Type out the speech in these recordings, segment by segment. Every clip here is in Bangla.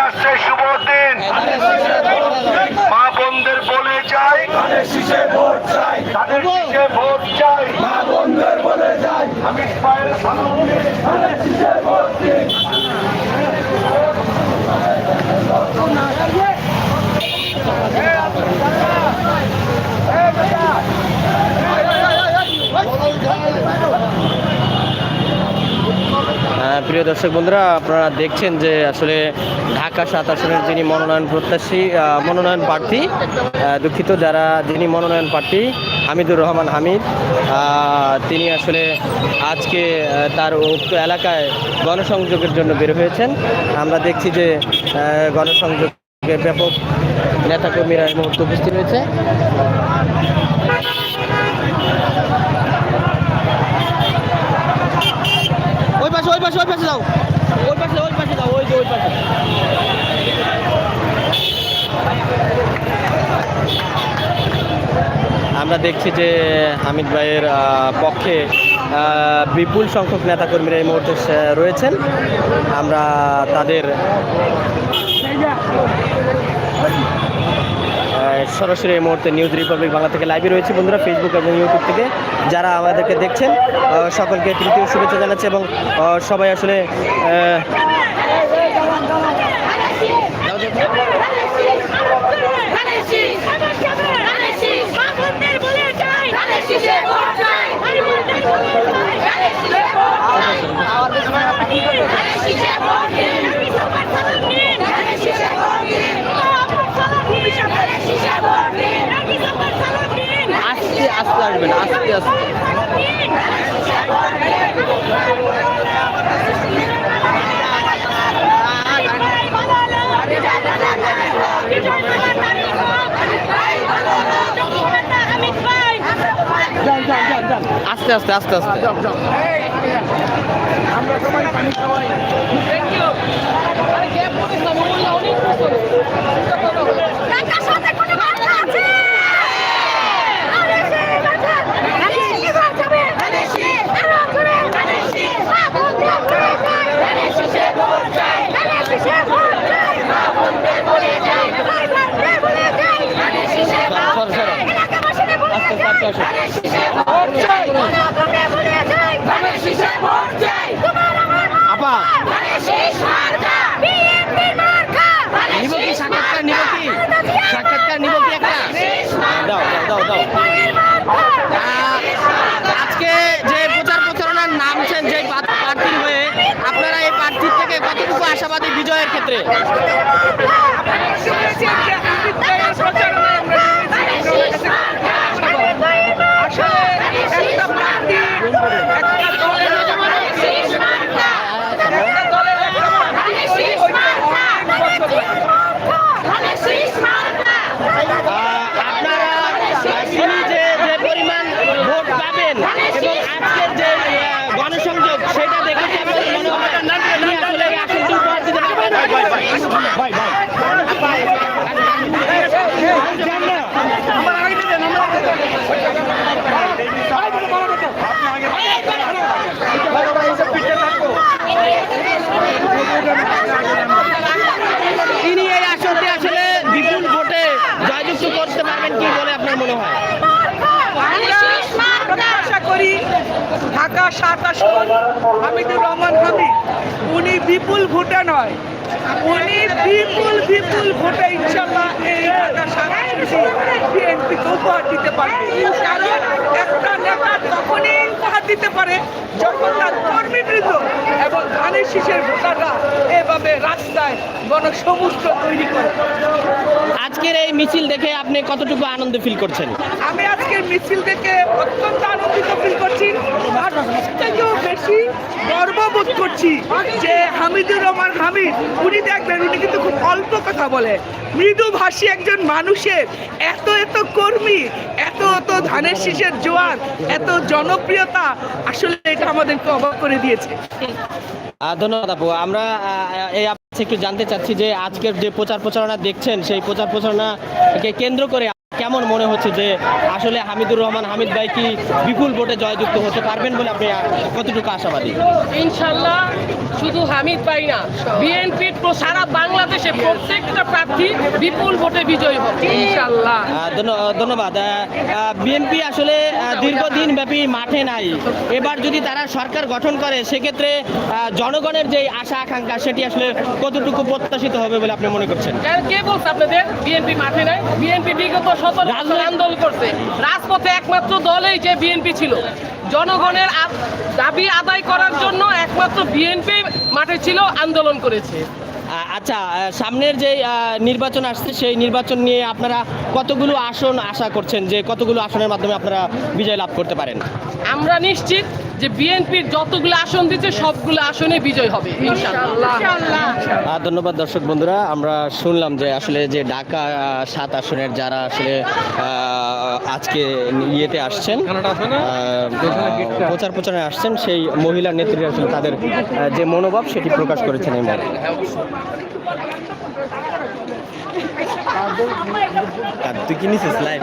আসছে শুভ দিন মা বোনদের বলে যাই ধানের শীষে ভোট চাই ধানের শীষে ভোট চাই মা বন্ধের বলে যাই অমিত পায়ের ধানের শীষে ভোট দিন আহ, প্রিয় দর্শক বন্ধুরা, আপনারা দেখছেন যে আসলে ঢাকা সাত আসনের যিনি মনোনয়ন প্রত্যাশী মনোনয়ন প্রার্থী দুঃখিত যারা যিনি মনোনয়ন প্রার্থী, হামিদুর রহমান হামিদ তিনি আসলে আজকে তার উক্ত এলাকায় গণসংযোগের জন্য বের হয়েছেন। আমরা দেখছি যে গণসংযোগে ব্যাপক নেতাকর্মীরা এই মুহূর্তে উপস্থিত রয়েছে। ওই পাশে যাও। ওই পাশে ওই পাশে যাও, ওই যে ওই পাশে। আমরা দেখছি যে হামিদ ভাইয়ের পক্ষে বিপুল সংখ্যক নেতাকর্মীরা এই মুহূর্তে রয়েছেন। আমরা তাদের সরাসরি এই মুহূর্তে নিউজ রিপাবলিক বাংলা থেকে লাইভে রয়েছে বন্ধুরা ফেসবুক এবং ইউটিউব থেকে। যারা আমাদেরকে দেখছেন সকলকে তৃতীয় শুভেচ্ছা জানাচ্ছি এবং সবাই আসলে আহ, আস্তে আসবেন আস্তে আস্তে আস্তে আস্তে। আস্তে আস্তে টাকার সাথে কোনো কথা আছে আরে সে বাজা আরে সে বাজাবে আরে সে আরও করে আরে সে মা বন্ধে বলে যায় আরে সে ভোট চাই আরে সে ভোট চাই মা বন্ধে বলে যায় ভাই বন্ধে বলে যায় আরে সে ভোট চাই এলাকাবাসীদের বলে যায় আরে সে ভোট চাই মা বন্ধে বলে যায় আরে সে ভোট চাই তোমার আমার আপা আরে সে মার্কা। বিএনপি মার্কা। আরে নিব কি সাক্ষাৎকার নিব কি সাক্ষাৎকার নিব কি একটা। দাও দাও দাও দাও। আজকে যে প্রচার প্রচারণার নামছেন যে প্রার্থ- প্রার্থীর হয়ে আপনারা এই প্রার্থীর থেকে কতটুকু আশাবাদী বিজয়ের ক্ষেত্রে আহ, আপনারা তিনি যে যে পরিমাণ ভোট পাবেন এবং আজকের যে আহ, গণসংযোগ সেটা দেখে কি আপনাদের মনে হয় তিনি আসলে এই আসনটি উপহার দিতে পারবেন তিনি এই আসনটি আসলে বিপুল ভোটে জয়যুক্ত করতে পারবেন কি বলে আপনার মনে হয় আমরা আশা করি ঢাকা সাত আসন, হামিদুর রহমান হামিদ উনি বিপুল ভোটে নয়, উনি বিপুল বিপুল ভোটে ইনশাল্লাহ এই ঢাকা সাত বিএনপিকে উপহার দিতে পারবে কারণ একটা নেতা তখনই উপহার দিতে পারে যখন তার কর্মীবৃন্দ এবং ধানের শীষের ভোটাররা এভাবে রাস্তায় গণসমুদ্র তৈরি করে। আজকের এই মিছিল দেখে আপনি কতটুকু আনন্দ ফিল করছেন? আমি আজকের মিছিল দেখে অত্যন্ত আনন্দিত ফিল করছি। আর থেকেও বেশি গর্ববোধ করছি যে হামিদুর রহমান হামিদ উনি দেখবেন উনি কিন্তু খুব অল্প কথা বলে। মৃদুভাষী একজন মানুষের এত এত কর্মী এত এত ধানের শীষের জোয়ার, এত জনপ্রিয়তা আসলে এটা আমাদেরকে অবাক করে দিয়েছে। ধন্যবাদ আপু। আমরা এই একটু জানতে চাচ্ছি যে আজকের যে প্রচার প্রচারণা দেখছেন, সেই প্রচার প্রচারণাকে কেন্দ্র করে কেমন মনে হচ্ছে যে আসলে হামিদুর রহমান হামিদ ভাই কি বিপুল ভোটে জয়যুক্ত হতে পারবেন বলে আপনি কতটুকু আশাবাদী? ইনশাল্লাহ শুধু হামিদ ভাই না বিএনপির সারা বাংলাদেশে প্রত্যেকটা প্রার্থী বিপুল ভোটে বিজয়ী হবে ইনশাল্লাহ। ধন্যবাদ। বিএনপি আসলে দীর্ঘদিন ব্যাপী মাঠে নাই। এবার যদি তারা সরকার গঠন করে সেক্ষেত্রে জনগণের যে আশা আকাঙ্ক্ষা সেটি আসলে কতটুকু প্রত্যাশিত হবে বলে আপনি মনে করছেন? কে বলছে আপনাদের? বিএনপি মাঠে নাই। বিএনপি বিগত আন্দোলন করছে। রাজপথে একমাত্র দলেই যে বিএনপি ছিল। জনগণের দাবি আদায় করার জন্য একমাত্র বিএনপি মাঠে ছিল আন্দোলন করেছে। আচ্ছা সামনের যে নির্বাচন আসছে সেই নির্বাচন নিয়ে আপনারা কতগুলো আসন আশা করছেন যে কতগুলো আসনের মাধ্যমে আপনারা বিজয় লাভ করতে পারেন? আমরা নিশ্চিত যে বিএনপির যতগুলো আসন দিচ্ছে সবগুলো আসনে বিজয় হবে ধন্যবাদ দর্শক বন্ধুরা আমরা শুনলাম যে আসলে যে ঢাকা সাত আসনের যারা আসলে আজকে ইয়েতে আসছেন প্রচার প্রচারে আসছেন সেই মহিলা নেত্রী আসলে তাদের যে মনোভাব সেটি প্রকাশ করেছেন এই তুই কিনিস লাইভ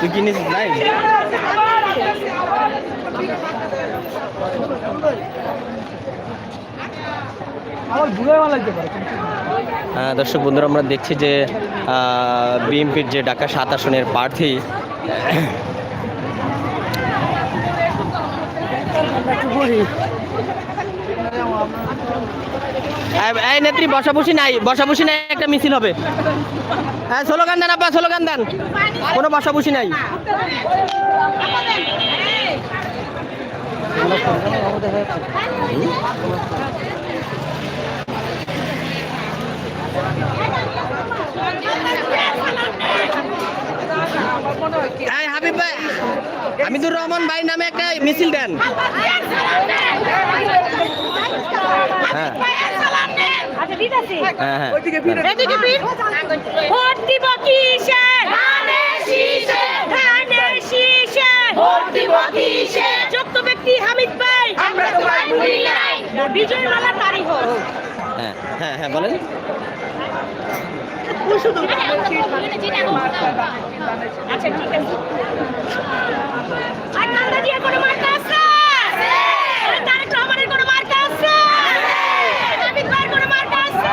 তুই কিনিস লাইভ দর্শক বন্ধুরা আমরা দেখছি যে বিএনপির যে ঢাকা সাত আসনের প্রার্থী এই- নেত্রী, বসাবসি নাই বসাবসি নাই, একটা মিছিল হবে। হ্যাঁ স্লোগান দেন আপা, স্লোগান দেন। কোনো বসাবসি নাই। ভাই হামিদুর রহমান ভাই নামে একটা মিছিল দেন। হ্যাঁ। যুক্ত ব্যক্তি হামিদ ভাই। আমরা তোমায় ভুলি নাই। বিজয় মালা তারিখ। হ্যাঁ হ্যাঁ হ্যাঁ বলেন। আচ্ছা ঠিক আছে আর কান্দা দিয়ে কোনো মার্কা আছে আর তারেক রহমানের কোনো মার্কা আছে হামিদ ভাইয়ের কোনো মার্কা আছে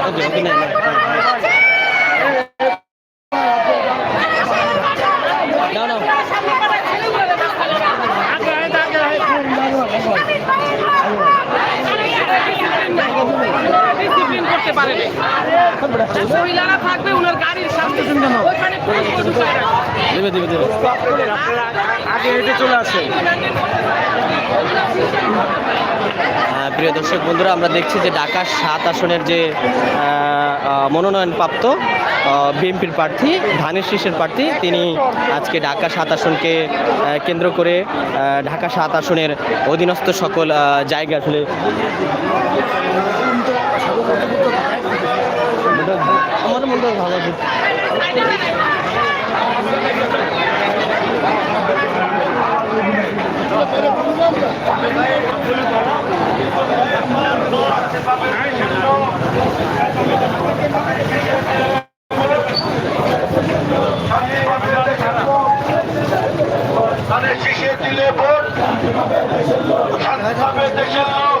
ওকে ওকে না না না ডিসিপ্লিন করতে পারে মহিলারা থাকবে ওনার গাড়ির সামনে। ওইখানে পুলিশ ঢুকায় রাখবে। দেবে দেবে দেবে। আগে হেঁটে চলে আসে। প্রিয় দর্শক বন্ধুরা আমরা দেখছি যে ঢাকা সাত আসনের যে আহ, মনোনয়নপ্রাপ্ত বিএনপির প্রার্থী ধানের শীষের প্রার্থী তিনি আজকে ঢাকা সাত আসনকে কেন্দ্র করে ঢাকা সাত আসনের অধীনস্থ সকল জায়গা আসলে আমার মনে হয় ভালো আছে। তাদের শিশে দিলে ভোট শান্তভাবে দেশের লোক।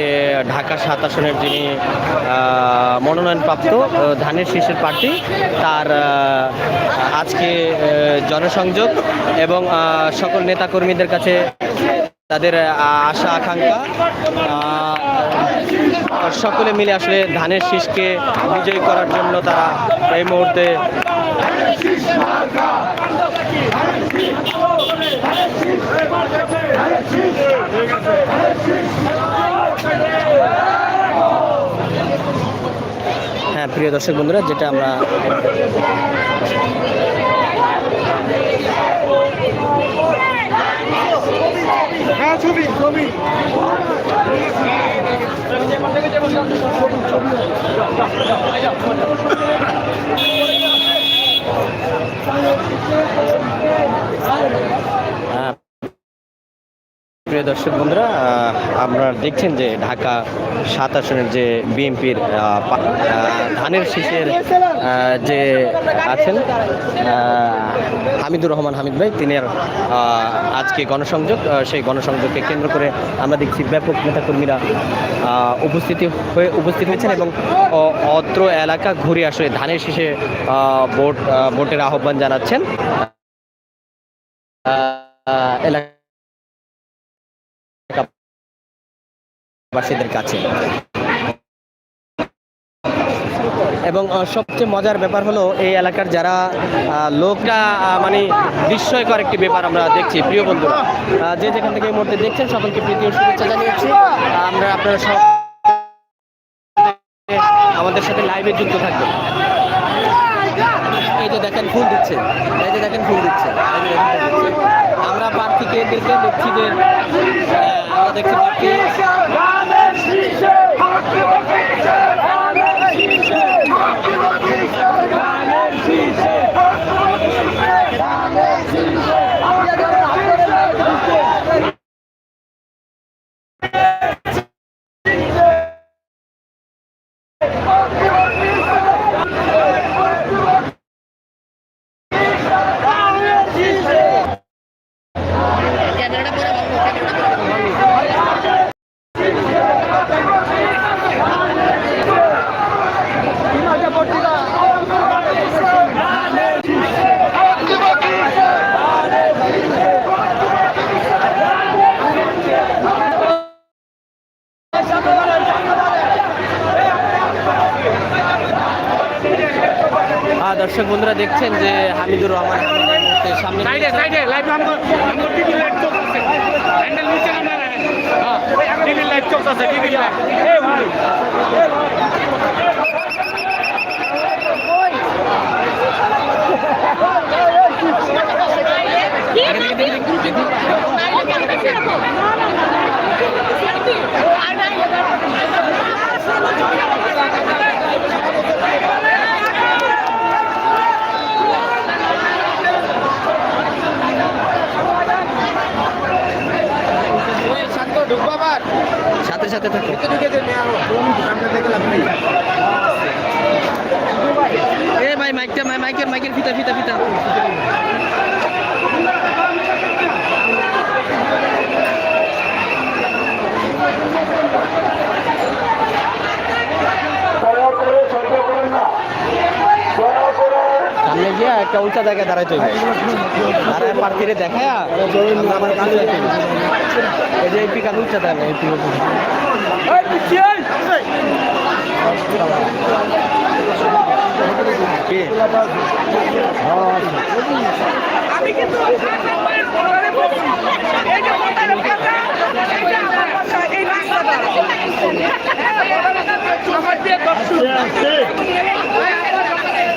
সাত আসনের যিনি মনোনয়নপ্রাপ্ত ধানের শীষের প্রার্থী তার আজকে জনসংযোগ এবং সকল নেতাকর্মীদের কাছে তাদের আশা আকাঙ্ক্ষা সকলে মিলে আসলে ধানের শীষকে বিজয়ী করার জন্য তারা এই মুহূর্তে হ্যাঁ প্রিয় দর্শক বন্ধুরা যেটা আমরা হ্যাঁ প্রিয় দর্শক বন্ধুরা আপনারা দেখছেন যে ঢাকা সাত আসনের যে বিএনপির ধানের শীষের যে আছেন হামিদুর রহমান হামিদ ভাই তিনি আজকে গণসংযোগ সেই গণসংযোগকে কেন্দ্র করে আমরা দেখছি ব্যাপক নেতাকর্মীরা উপস্থিতি হয়ে উপস্থিত হয়েছেন এবং অত্র এলাকা ঘুরে আসলে ধানের শীষে ভোট ভোটের আহ্বান জানাচ্ছেন। আহ, এলাকাবাসীদের কাছে। এবং সবচেয়ে মজার ব্যাপার হলো এই এলাকার যারা লোকটা মানে বিস্ময়কর একটি ব্যাপার আমরা দেখছি, প্রিয় বন্ধুরা। যে যেখান থেকে এই মুহূর্তে দেখছেন, সকলকে প্রীতি ও শুভেচ্ছা জানিয়েছি। আমরা আপনারা সব আমাদের সাথে লাইভে যুক্ত থাকবেন। এই যে দেখেন, ফুল দিচ্ছে। এই যে দেখেন, ফুল দিচ্ছে। আমরা প্রার্থীকে দেখছি যে আমরা দেখছি দর্শক বন্ধুরা দেখছেন যে হামিদুর রহমান সামনে সাইডে লাইভ আমগো আমগো টিভি লাইভ চলছে হ্যান্ডেল নিচে না না হ্যাঁ টিভি লাইভ চলছে টিভি লাইভ এ ভাই সাথে সাথে থাকে। এ ভাই মাইকটা মাই- মাইকের মাইকের ফিতা ফিতা ফিতা সামনে গিয়ে একটা উঁচা জায়গায় দাঁড়াইতে হবে দাঁড়ায় প্রার্থীরে দেখায় আমার কাছে এই যে এই পিকার উঁচা দাঁড়ায় এই আমি কিন্তু এই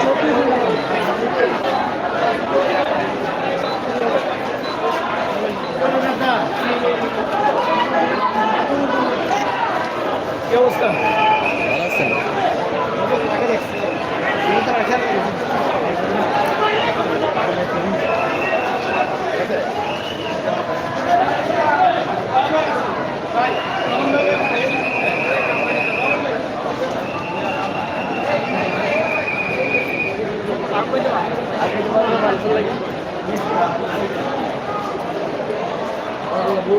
ভালো আছেন?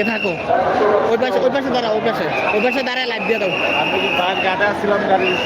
এদিকে থাকো। ওই পাশে ওই পাশে দাঁড়াও, ওই পাশে। ওই পাশে দাঁড়ায় লাইভ দিয়ে দাও। গাড়ি আসছিলাম গাড়ির